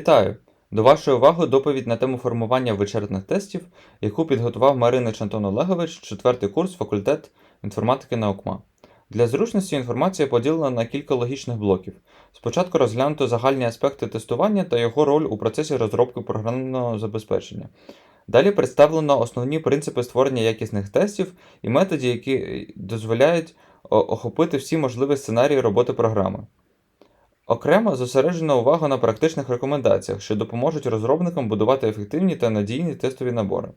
Вітаю! До вашої уваги доповідь на тему формування вичерпних тестів, яку підготував Маринич Антон Олегович, четвертий курс факультет інформатики наукма. Для зручності інформація поділена на кілька логічних блоків. Спочатку розглянуто загальні аспекти тестування та його роль у процесі розробки програмного забезпечення. Далі представлено основні принципи створення якісних тестів і методи, які дозволяють охопити всі можливі сценарії роботи програми. Окремо зосереджена увага на практичних рекомендаціях, що допоможуть розробникам будувати ефективні та надійні тестові набори.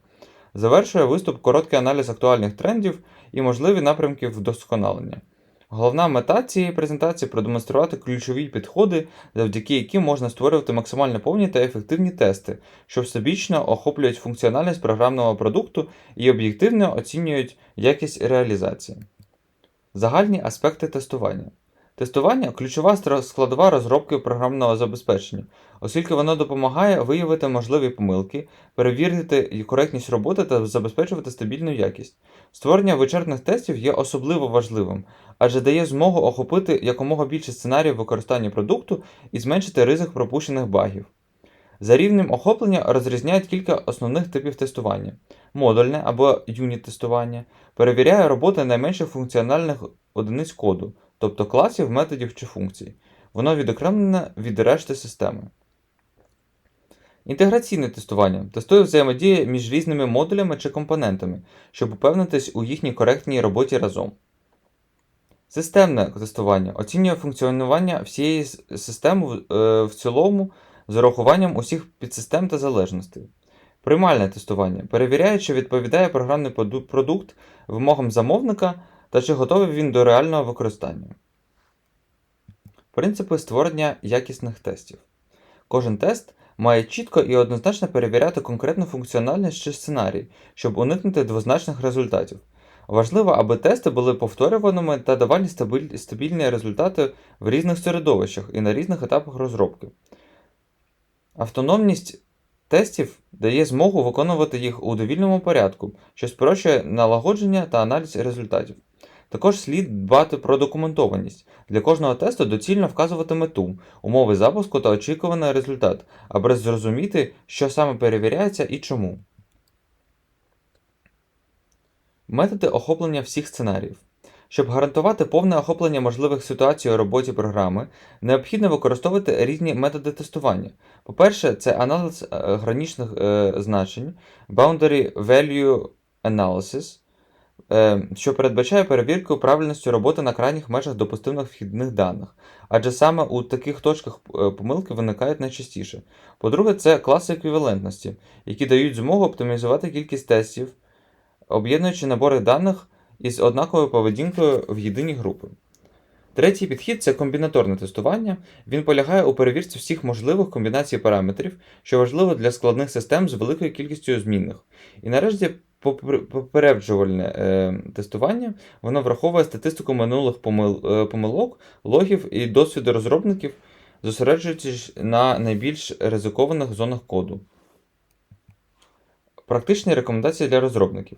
Завершує виступ короткий аналіз актуальних трендів і можливі напрямки вдосконалення. Головна мета цієї презентації продемонструвати ключові підходи, завдяки яким можна створювати максимально повні та ефективні тести, що всебічно охоплюють функціональність програмного продукту і об'єктивно оцінюють якість реалізації. Загальні аспекти тестування. Тестування ключова складова розробки програмного забезпечення, оскільки воно допомагає виявити можливі помилки, перевірити коректність роботи та забезпечувати стабільну якість. Створення вичерпних тестів є особливо важливим, адже дає змогу охопити якомога більше сценаріїв використання продукту і зменшити ризик пропущених багів. За рівнем охоплення розрізняють кілька основних типів тестування: модульне або юніт-тестування перевіряє роботу найменших функціональних одиниць коду, тобто класів, методів чи функцій. Воно відокремлене від решти системи. Інтеграційне тестування тестує взаємодію між різними модулями чи компонентами, щоб упевнитись у їхній коректній роботі разом. Системне тестування оцінює функціонування всієї системи в- е, цілому з урахуванням усіх підсистем та залежностей. Приймальне тестування перевіряє, чи відповідає програмний продукт вимогам замовника та чи готовий він до реального використання. Принципи створення якісних тестів. Кожен тест має чітко і однозначно перевіряти конкретну функціональність чи сценарій, щоб уникнути двозначних результатів. Важливо, аби тести були повторюваними та давали стабільні результати в різних середовищах і на різних етапах розробки. Автономність тестів дає змогу виконувати їх у довільному порядку, що спрощує налагодження та аналіз результатів. Також слід дбати про документованість. Для кожного тесту доцільно вказувати мету, умови запуску та очікуваний результат, аби зрозуміти, що саме перевіряється і чому. Методи охоплення всіх сценаріїв. Щоб гарантувати повне охоплення можливих ситуацій у роботі програми, необхідно використовувати різні методи тестування. По-перше, це аналіз е, граничних е, значень, Boundary Value Analysis, що передбачає перевірку правильності роботи на крайніх межах допустимих вхідних даних, адже саме у таких точках е, помилки виникають найчастіше. По-друге, це класи еквівалентності, які дають змогу оптимізувати кількість тестів, об'єднуючи набори даних із однаковою поведінкою в єдині групи. Третій підхід це комбінаторне тестування. Він полягає у перевірці всіх можливих комбінацій параметрів, що важливо для складних систем з великою кількістю змінних. І нарешті попереджувальне е, тестування воно враховує статистику минулих помил, е, помилок, логів і досвіду розробників, зосереджуючись на найбільш ризикованих зонах коду. Практичні рекомендації для розробників.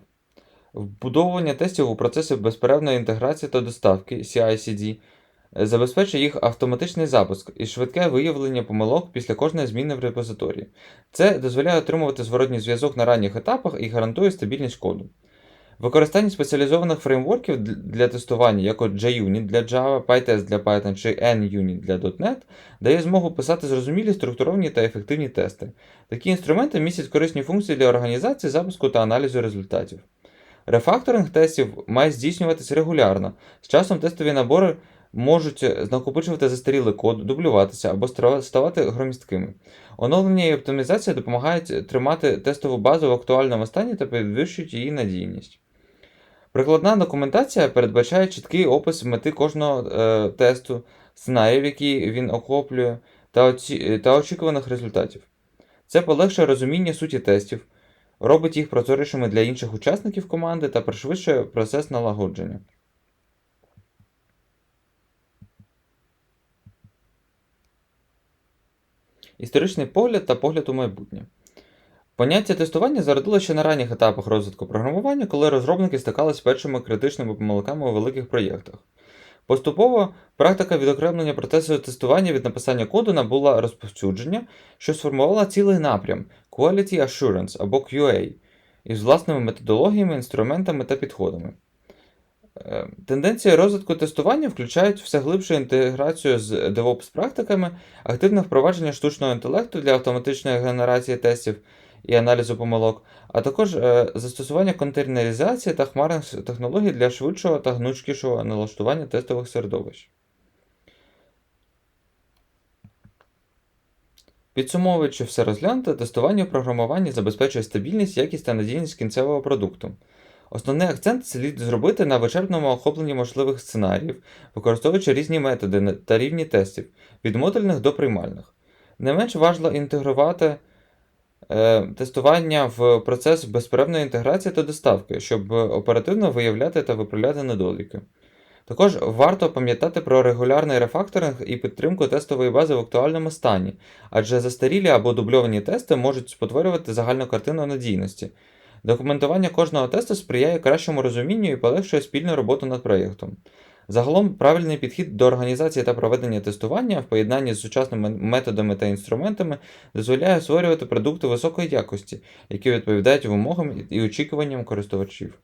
Вбудовування тестів у процеси безперервної інтеграції та доставки CI/CD забезпечує їх автоматичний запуск і швидке виявлення помилок після кожної зміни в репозиторії. Це дозволяє отримувати зворотній зв'язок на ранніх етапах і гарантує стабільність коду. Використання спеціалізованих фреймворків для тестування, як от JUnit для Java, PyTest для Python чи NUnit для .NET, дає змогу писати зрозумілі, структуровані та ефективні тести. Такі інструменти містять корисні функції для організації, запуску та аналізу результатів. Рефакторинг тестів має здійснюватися регулярно. З часом тестові набори можуть накопичувати застарілий код, дублюватися або ставати громісткими. Оновлення і оптимізація допомагають тримати тестову базу в актуальному стані та підвищують її надійність. Прикладна документація передбачає чіткий опис мети кожного е, тесту, сценаріїв, які він охоплює, та, оці... та очікуваних результатів. Це полегшує розуміння суті тестів, робить їх прозорішими для інших учасників команди та пришвидшує процес налагодження. Історичний погляд та погляд у майбутнє. Поняття тестування зародилося ще на ранніх етапах розвитку програмування, коли розробники стикалися з першими критичними помилками у великих проєктах. Поступово практика відокремлення процесу тестування від написання коду набула розповсюдження, що сформувала цілий напрям Quality Assurance або QA із власними методологіями, інструментами та підходами. Е, Тенденції розвитку тестування включають все глибшу інтеграцію з DevOps практиками, активне впровадження штучного інтелекту для автоматичної генерації тестів і аналізу помилок, а також е, застосування контейнеризації та хмарних технологій для швидшого та гнучкішого налаштування тестових середовищ. Підсумовуючи все розглянуте, тестування в програмуванні забезпечує стабільність, якість та надійність кінцевого продукту. Основний акцент слід зробити на вичерпному охопленні можливих сценаріїв, використовуючи різні методи та рівні тестів, від модульних до приймальних. Не менш важливо інтегрувати е, тестування в процес безперервної інтеграції та доставки, щоб оперативно виявляти та виправляти недоліки. Також варто пам'ятати про регулярний рефакторинг і підтримку тестової бази в актуальному стані, адже застарілі або дубльовані тести можуть спотворювати загальну картину надійності. Документування кожного тесту сприяє кращому розумінню і полегшує спільну роботу над проєктом. Загалом, правильний підхід до організації та проведення тестування в поєднанні з сучасними методами та інструментами дозволяє створювати продукти високої якості, які відповідають вимогам і очікуванням користувачів.